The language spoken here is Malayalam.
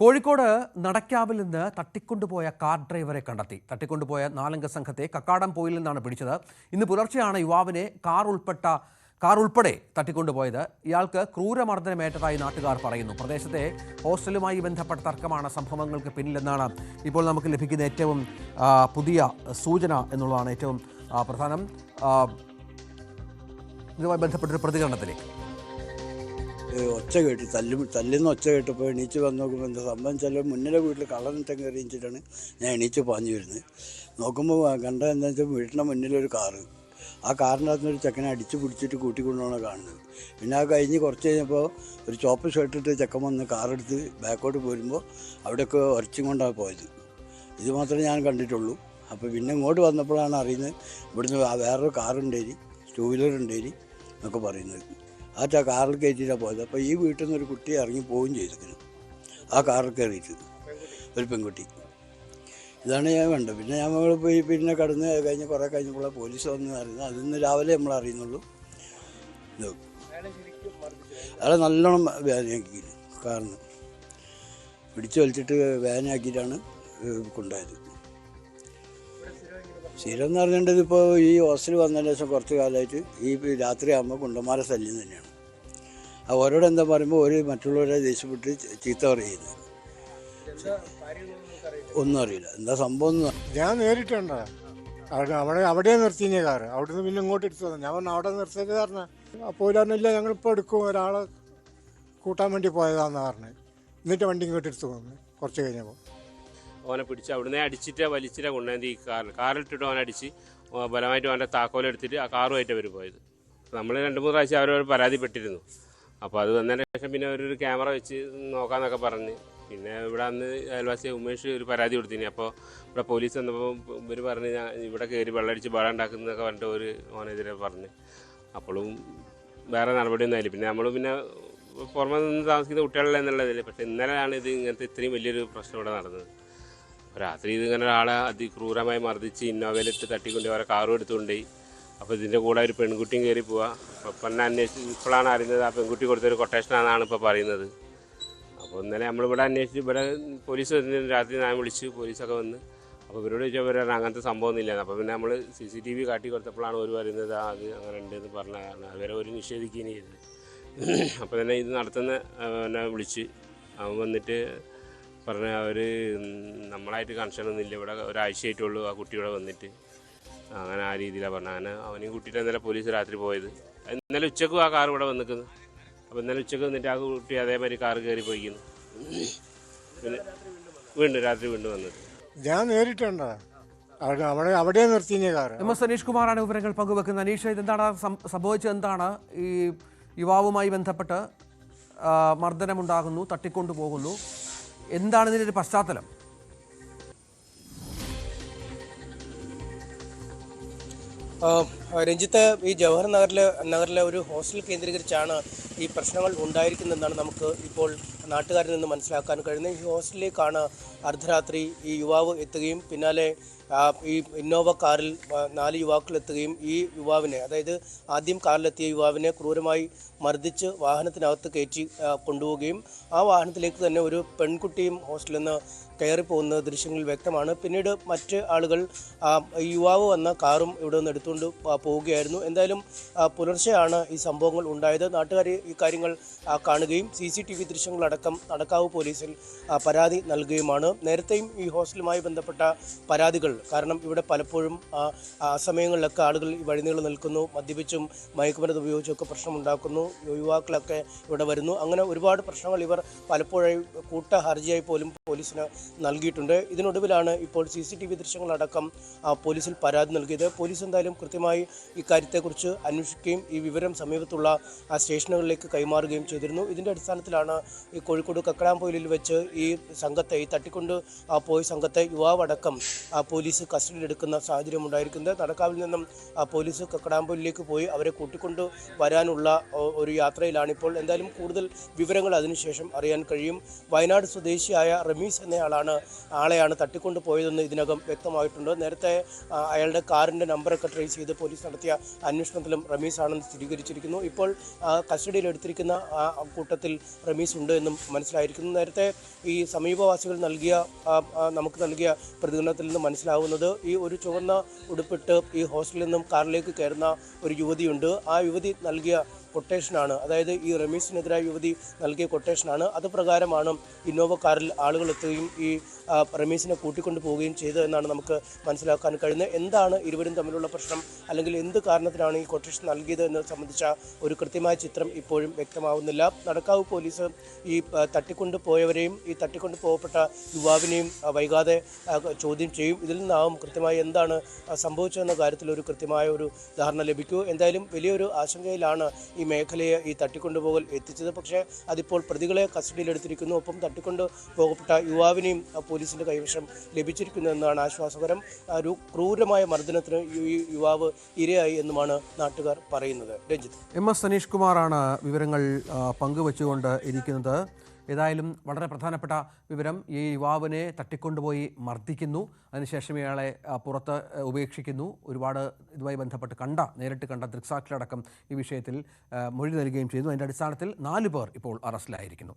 കോഴിക്കോട് നടക്കാവിൽ നിന്ന് തട്ടിക്കൊണ്ടുപോയ കാർ ഡ്രൈവറെ കണ്ടെത്തി. തട്ടിക്കൊണ്ടുപോയ നാലംഗ സംഘത്തെ കക്കാടം പോയിൽ നിന്നാണ് പിടിച്ചത്. ഇന്ന് പുലർച്ചെയാണ് യുവാവിനെ കാർ ഉൾപ്പെട്ട കാർ ഉൾപ്പെടെ തട്ടിക്കൊണ്ടുപോയത്. ഇയാൾക്ക് ക്രൂരമർദ്ദനമേറ്റതായി നാട്ടുകാർ പറയുന്നു. പ്രദേശത്തെ ഹോസ്റ്റലുമായി ബന്ധപ്പെട്ട തർക്കമാണ് സംഭവങ്ങൾക്ക് പിന്നിലെന്നാണ് ഇപ്പോൾ നമുക്ക് ലഭിക്കുന്ന ഏറ്റവും പുതിയ സൂചന എന്നുള്ളതാണ് ഏറ്റവും പ്രധാനം. ഇതുമായി ബന്ധപ്പെട്ടൊരു പ്രതികരണത്തിലേക്ക്. ഒച്ച കേട്ടു തല്ലും തല്ലുന്ന ഒച്ച കേട്ടപ്പോൾ എണീച്ച് വന്ന് നോക്കുമ്പോൾ എന്താ സംഭവം വെച്ചാൽ മുന്നിലെ വീട്ടിൽ കള്ളനിട്ടം കയറി ഞാൻ എണീച്ച് പാഞ്ഞു വരുന്നത്. നോക്കുമ്പോൾ കണ്ട എന്താ വെച്ചാൽ വീട്ടിന്റെ മുന്നിലൊരു കാറ്. ആ കാറിന്റെ അകത്ത് ഒരു ചെക്കനെ അടിച്ച് പിടിച്ചിട്ട് കൂട്ടിക്കൊണ്ടാണ് കാണുന്നത്. പിന്നെ ആ കഴിഞ്ഞ് കുറച്ച് കഴിഞ്ഞപ്പോൾ ഒരു ചോപ്പ് ഷർട്ടിട്ട് ചെക്കൻ വന്ന് കാറെടുത്ത് ബാക്കോട്ട് പോരുമ്പോൾ അവിടെയൊക്കെ ഉരച്ചും കൊണ്ടാണ് പോയത്. ഇത് മാത്രമേ ഞാൻ കണ്ടിട്ടുള്ളൂ. അപ്പോൾ പിന്നെ ഇങ്ങോട്ട് വന്നപ്പോഴാണ് അറിയുന്നത് ഇവിടുന്ന് വേറൊരു കാറുണ്ടേരി ടൂ വീലർ ഉണ്ടേരി എന്നൊക്കെ പറയുന്നത്. ചാ കാറിൽ കയറ്റിയിട്ടാണ് പോയത്. അപ്പോൾ ഈ വീട്ടിൽ നിന്ന് ഒരു കുട്ടി ഇറങ്ങി പോവുകയും ചെയ്തിരിക്കുന്നു. ആ കാറിൽ കയറിയിട്ട് ഒരു പെൺകുട്ടി. ഇതാണ് ഞാൻ കണ്ടത്. പിന്നെ നമ്മൾ പോയി പിന്നെ കടന്ന് കഴിഞ്ഞ് കുറേ കഴിഞ്ഞപ്പോൾ പോലീസ് വന്ന് അറിയുന്നത്. അതിന്ന് രാവിലെ നമ്മൾ അറിയുന്നുള്ളൂ. അയാളെ നല്ലോണം വേദനയാക്കി കാരണം പിടിച്ചു വലിച്ചിട്ട് വേദനയാക്കിയിട്ടാണ് കൊണ്ടുപോയത്. സ്ഥിരം എന്ന് പറഞ്ഞിട്ടുണ്ടെങ്കിൽ ഇപ്പോൾ ഈ ഹോസ്റ്റലിൽ വന്നതിന് ശേഷം കുറച്ച് കാലമായിട്ട് ഈ രാത്രിയാകുമ്പോൾ കുണ്ടന്മാരെ ശല്യം തന്നെയാണ്. ആ ഓരോട് എന്താ പറയുമ്പോൾ ഒരു മറ്റുള്ളവരെ ദേഷ്യപ്പെട്ട് ചീത്ത പറയുന്നത്. ഒന്നും അറിയില്ല. എന്താ സംഭവം ഞാൻ നേരിട്ടുണ്ട്. അവിടെ അവിടെ അവിടെ നിർത്തിയ കാറ്. അവിടുന്ന് പിന്നെ ഇങ്ങോട്ട് എടുത്തു ഞാൻ പറഞ്ഞു അവിടെ നിർത്തിയത് കാരണം അപ്പോൾ ഞങ്ങളിപ്പോൾ എടുക്കും. ഒരാളെ കൂട്ടാൻ വേണ്ടി പോയതാന്ന് പറഞ്ഞു. എന്നിട്ട് വണ്ടി ഇങ്ങോട്ട് എടുത്തു വന്നു. കുറച്ച് കഴിഞ്ഞപ്പോൾ ഓനെ പിടിച്ച് അവിടുന്ന് അടിച്ചിട്ട് വലിച്ചിട്ട് കൊണ്ടുവന്നത് ഈ കാറിൽ. കാറിലിട്ടിട്ട് ഓനെ അടിച്ച് ബലമായിട്ട് അവന്റെ താക്കോലെടുത്തിട്ട് ആ കാറുമായിട്ട് അവർ പോയത്. നമ്മൾ രണ്ട് മൂന്ന് പ്രാവശ്യം അവരോട് പരാതിപ്പെട്ടിരുന്നു. അപ്പോൾ അത് വന്നതിന് ശേഷം പിന്നെ അവരൊരു ക്യാമറ വെച്ച് നോക്കാന്നൊക്കെ പറഞ്ഞ്. പിന്നെ ഇവിടെ അന്ന് അയൽവാസി ഉമേഷ് ഒരു പരാതി കൊടുത്തിനി. അപ്പോൾ ഇവിടെ പോലീസ് വന്നപ്പോൾ ഇവർ പറഞ്ഞ് ഞാൻ ഇവിടെ കയറി വെള്ളമടിച്ച് ബാളം ഉണ്ടാക്കുന്നതൊക്കെ പറഞ്ഞിട്ട് ഒരു ഓനെതിരെ പറഞ്ഞ്. അപ്പോഴും വേറെ നടപടിയൊന്നും ആയില്ല. പിന്നെ നമ്മൾ പിന്നെ പുറമെ നിന്ന് താമസിക്കുന്ന കുട്ടികളല്ല എന്നുള്ളതില്ല പക്ഷേ ഇന്നലെയാണ് ഇത് ഇങ്ങനത്തെ ഇത്രയും വലിയൊരു പ്രശ്നം ഇവിടെ നടന്നത്. രാത്രി ഇതിങ്ങനെ ഒരാളെ അതിക്രൂരമായി മർദ്ദിച്ച് ഇന്നോവയിലിട്ട് തട്ടിക്കൊണ്ട് അവരെ കാറും എടുത്തുകൊണ്ടുപോയി. അപ്പോൾ ഇതിന്റെ കൂടെ ഒരു പെൺകുട്ടിയും കയറി പോവുക അപ്പോൾ എന്നെ അന്വേഷിച്ച് ഇപ്പോഴാണ് അറിയുന്നത് ആ പെൺകുട്ടി കൊടുത്തൊരു കൊട്ടേഷനാണെന്നാണ് ഇപ്പോൾ പറയുന്നത്. അപ്പോൾ ഇന്നലെ നമ്മളിവിടെ അന്വേഷിച്ച് ഇവിടെ പോലീസ് വന്നിരുന്നു രാത്രി ഞാൻ വിളിച്ച് പോലീസൊക്കെ വന്ന് അപ്പോൾ ഇവരോട് ചോദിച്ചാൽ അങ്ങനത്തെ സംഭവം അങ്ങനത്തെ സംഭവമൊന്നുമില്ല അപ്പോൾ പിന്നെ നമ്മൾ സി സി ടി വി കാട്ടി കൊടുത്തപ്പോഴാണ് ഒരു പറയുന്നത് അത് അങ്ങനെ ഉണ്ട് എന്ന് പറഞ്ഞാണ് അവരെ ഒരു നിഷേധിക്കുകയും ചെയ്തത് അപ്പോൾ തന്നെ ഇത് നടത്തുന്ന എന്നെ വിളിച്ച് അവൻ വന്നിട്ട് പറഞ്ഞ അവർ നമ്മളായിട്ട് കണക്ഷനൊന്നും ഇല്ല. ഇവിടെ ഒരാഴ്ചയായിട്ടുള്ളൂ ആ കുട്ടിയോടെ വന്നിട്ട്. അങ്ങനെ ആ രീതിയിലാണ് പറഞ്ഞത്. അങ്ങനെ അവനെയും കൂട്ടിയിട്ട് ഇന്നലെ പോലീസ് രാത്രി പോയത്. ഇന്നലെ ഉച്ചക്കും ആ കാർ ഇവിടെ വന്നിരിക്കുന്നു അപ്പോൾ ഇന്നലെ ഉച്ചയ്ക്ക് വന്നിട്ട് ആ കുട്ടി അതേമാതിരി കാർ കയറി പോയിക്കുന്നു. പിന്നെ വീണ്ടും രാത്രി വീണ്ടും വന്നത്. ഞാൻ നേരിട്ടുണ്ട്. അവിടെ അവിടെ അവിടെ നിർത്തിയ കാറ്. എം എസ് അനീഷ് കുമാറാണ് വിവരങ്ങൾ പങ്കുവെക്കുന്നത്. അനീഷ് ഇതെന്താണ് സംഭവിച്ചത്? എന്താണ് ഈ യുവാവുമായി ബന്ധപ്പെട്ട് മർദ്ദനമുണ്ടാകുന്നു തട്ടിക്കൊണ്ടു പോകുന്നു എന്താണ് ഇതിന്റെ ഒരു പശ്ചാത്തലം? രഞ്ജിത്ത് ഈ ജവഹർ നഗറിലെ നഗറിലെ ഒരു ഹോസ്റ്റൽ കേന്ദ്രീകരിച്ചാണ് ഈ പ്രശ്നങ്ങൾ ഉണ്ടായിരിക്കുന്നതെന്നാണ് നമുക്ക് ഇപ്പോൾ നാട്ടുകാരിൽ നിന്ന് മനസ്സിലാക്കാൻ കഴിയുന്നത്. ഈ ഹോസ്റ്റലിലേക്കാണ് അർദ്ധരാത്രി ഈ യുവാവ് എത്തുകയും പിന്നാലെ ഈ ഇന്നോവ കാറിൽ നാല് യുവാക്കളെത്തുകയും ഈ യുവാവിനെ അതായത് ആദ്യം കാറിലെത്തിയ യുവാവിനെ ക്രൂരമായി മർദ്ദിച്ച് വാഹനത്തിനകത്ത് കയറ്റി കൊണ്ടുപോവുകയും ആ വാഹനത്തിലേക്ക് തന്നെ ഒരു പെൺകുട്ടിയും ഹോസ്റ്റലിൽ നിന്ന് കയറിപ്പോകുന്ന ദൃശ്യങ്ങളിൽ വ്യക്തമാണ്. പിന്നീട് മറ്റ് ആളുകൾ യുവാവ് വന്ന കാറും ഇവിടെ നിന്ന് എടുത്തുകൊണ്ട് പോവുകയായിരുന്നു. എന്തായാലും പുലർച്ചെയാണ് ഈ സംഭവങ്ങൾ ഉണ്ടായത്. നാട്ടുകാർ ഈ കാര്യങ്ങൾ കാണുകയും സി സി ടി വി ദൃശ്യങ്ങളടക്കം നടക്കാവ് പോലീസിൽ പരാതി നൽകുകയുമാണ്. നേരത്തെയും ഈ ഹോസ്റ്റലുമായി ബന്ധപ്പെട്ട പരാതികൾ കാരണം ഇവിടെ പലപ്പോഴും ആ, സമയങ്ങളിലൊക്കെ ആളുകൾ ഈ വഴിനീളം നിൽക്കുന്നു മദ്യപിച്ചും മയക്കുമരുന്ന് ഉപയോഗിച്ചൊക്കെ പ്രശ്നമുണ്ടാക്കുന്നു യുവാക്കളൊക്കെ ഇവിടെ വരുന്നു. അങ്ങനെ ഒരുപാട് പ്രശ്നങ്ങൾ ഇവർ പലപ്പോഴായി കൂട്ട ഹർജിയായി പോലും പോലീസിന് നൽകിയിട്ടുണ്ട്. ഇതിനൊടുവിലാണ് ഇപ്പോൾ സി സി ടി വി ദൃശ്യങ്ങളടക്കം പോലീസിൽ പരാതി നൽകിയത്. പോലീസ് എന്തായാലും കൃത്യമായി ഇക്കാര്യത്തെക്കുറിച്ച് അന്വേഷിക്കുകയും ഈ വിവരം സമീപത്തുള്ള ആ സ്റ്റേഷനുകളിലേക്ക് കൈമാറുകയും ചെയ്തിരുന്നു. ഇതിന്റെ അടിസ്ഥാനത്തിലാണ് ഈ കോഴിക്കോട് കക്കടാമ്പൊയിലിൽ വെച്ച് ഈ സംഘത്തെ ഈ തട്ടിക്കൊണ്ട് പോയ സംഘത്തെ യുവാവടക്കം ആ പോലീസ് കസ്റ്റഡിയിലെടുക്കുന്ന സാഹചര്യം ഉണ്ടായിരിക്കുന്നത്. നടക്കാവിൽ നിന്നും പോലീസ് കക്കടാമ്പൂരിലേക്ക് പോയി അവരെ കൂട്ടിക്കൊണ്ട് വരാനുള്ള ഒരു യാത്രയിലാണിപ്പോൾ. എന്തായാലും കൂടുതൽ വിവരങ്ങൾ അതിനുശേഷം അറിയാൻ കഴിയും. വയനാട് സ്വദേശിയായ റമീസ് എന്നയാളാണ് ആളെയാണ് തട്ടിക്കൊണ്ട് പോയതെന്ന് ഇതിനകം വ്യക്തമായിട്ടുണ്ട്. നേരത്തെ അയാളുടെ കാറിന്റെ നമ്പറൊക്കെ ട്രേസ് ചെയ്ത് പോലീസ് നടത്തിയ അന്വേഷണത്തിലും റമീസ് ആണെന്ന് സ്ഥിരീകരിച്ചിരിക്കുന്നു. ഇപ്പോൾ കസ്റ്റഡിയിലെടുത്തിരിക്കുന്ന ആ കൂട്ടത്തിൽ റമീസ് ഉണ്ട് എന്നും മനസ്സിലായിരിക്കുന്നു. നേരത്തെ ഈ സമീപവാസികൾ നൽകിയ നമുക്ക് നൽകിയ പ്രതികരണത്തിൽ നിന്ന് മനസ്സിലാവുന്നത് ഈ ഒരു ചുവന്ന ഉടുപ്പിട്ട് ഈ ഹോസ്റ്റലിൽ നിന്നും കാറിലേക്ക് കയറുന്ന ഒരു യുവതിയുണ്ട്. ആ യുവതി നൽകിയ കൊട്ടേഷനാണ് അതായത് ഈ റമീസിനെതിരായ യുവതി നൽകിയ കൊട്ടേഷനാണ് അത് പ്രകാരമാണ് ഇന്നോവ കാറിൽ ആളുകൾ എത്തുകയും ഈ റമീസിനെ കൂട്ടിക്കൊണ്ടു പോവുകയും ചെയ്തതെന്നാണ് നമുക്ക് മനസ്സിലാക്കാൻ കഴിയുന്നത്. എന്താണ് ഇരുവരും തമ്മിലുള്ള പ്രശ്നം? അല്ലെങ്കിൽ എന്ത് കാരണത്തിനാണ് ഈ കൊട്ടേഷൻ നൽകിയത് എന്ന് സംബന്ധിച്ച ഒരു കൃത്യമായ ചിത്രം ഇപ്പോഴും വ്യക്തമാവുന്നില്ല. നടക്കാവ് പോലീസ് ഈ തട്ടിക്കൊണ്ടു പോയവരെയും ഈ തട്ടിക്കൊണ്ടു പോകപ്പെട്ട യുവാവിനെയും വൈകാതെ ചോദ്യം ചെയ്യും. ഇതിൽ നിന്നാവും കൃത്യമായി എന്താണ് സംഭവിച്ചതെന്ന കാര്യത്തിൽ ഒരു കൃത്യമായ ഒരു ധാരണ ലഭിക്കൂ. എന്തായാലും വലിയൊരു ആശങ്കയിലാണ് മേഖലയെ ഈ തട്ടിക്കൊണ്ടുപോകൽ എത്തിച്ചത്. പക്ഷേ അതിപ്പോൾ പ്രതികളെ കസ്റ്റഡിയിലെടുത്തിരിക്കുന്നു. ഒപ്പം തട്ടിക്കൊണ്ട് പോകപ്പെട്ട യുവാവിനെയും പോലീസിന്റെ കൈവശം ലഭിച്ചിരിക്കുന്നു എന്നാണ് ആശ്വാസകരം. ഒരു ക്രൂരമായ മർദ്ദനത്തിന് ഈ യുവാവ് ഇരയായി എന്നുമാണ് നാട്ടുകാർ പറയുന്നത്. രഞ്ജിത്ത്. എം എസ് സനീഷ് കുമാറാണ് വിവരങ്ങൾ പങ്കുവച്ചുകൊണ്ട് ഇരിക്കുന്നത്. ഏതായാലും വളരെ പ്രധാനപ്പെട്ട വിവരം ഈ യുവാവിനെ തട്ടിക്കൊണ്ടുപോയി മർദ്ദിക്കുന്നു. അതിനുശേഷം ഇയാളെ പുറത്ത് ഉപേക്ഷിക്കുന്നു. ഒരുപാട് ഇതുമായി ബന്ധപ്പെട്ട് കണ്ട നേരിട്ട് കണ്ട ദൃക്സാക്ഷികളടക്കം ഈ വിഷയത്തിൽ മൊഴി നൽകുകയും ചെയ്യുന്നു. അതിന്റെ അടിസ്ഥാനത്തിൽ നാല് പേർ ഇപ്പോൾ അറസ്റ്റിലായിരിക്കുന്നു.